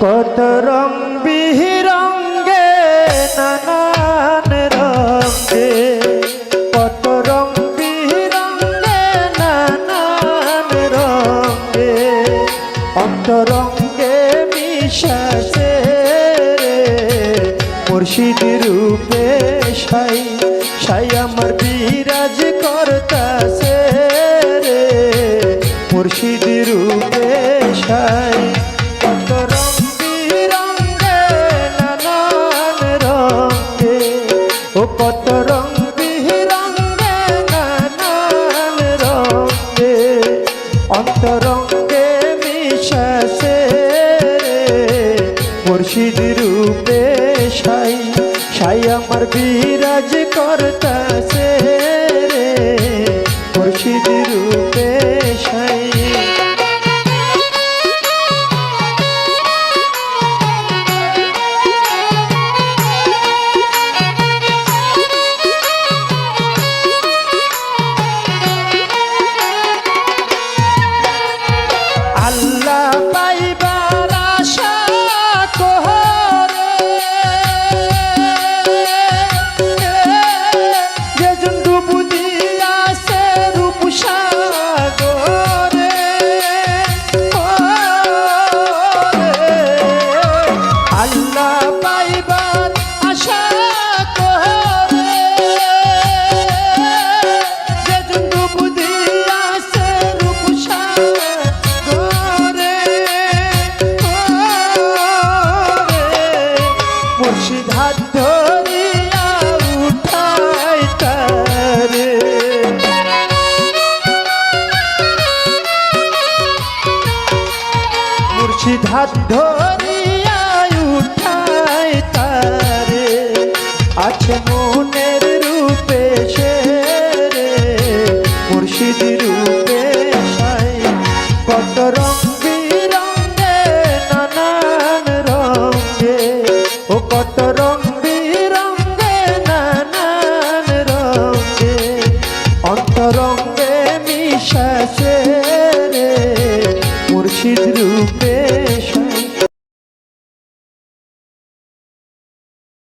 কত রং বিরঙ্গে নানান রঙে। কত রং বিরঙ্গে নানান রঙে। অন্তরঙ্গে মিশাসে মুর্শিদ রূপে সাই সাই আমার বিরাজ করতাসে রে। মুর্শিদ ও কত রং বিরঙ্গে নানান রঙে। অন্তরঙ্গে মিশাসে মুর্শিদ রূপে সাই। সাই আমার বিরাজ করতাসে হাত ধরিয়া উঠায় তারে। আছে মনের রূপে সে রে মুর্শিদ রূপে বেশ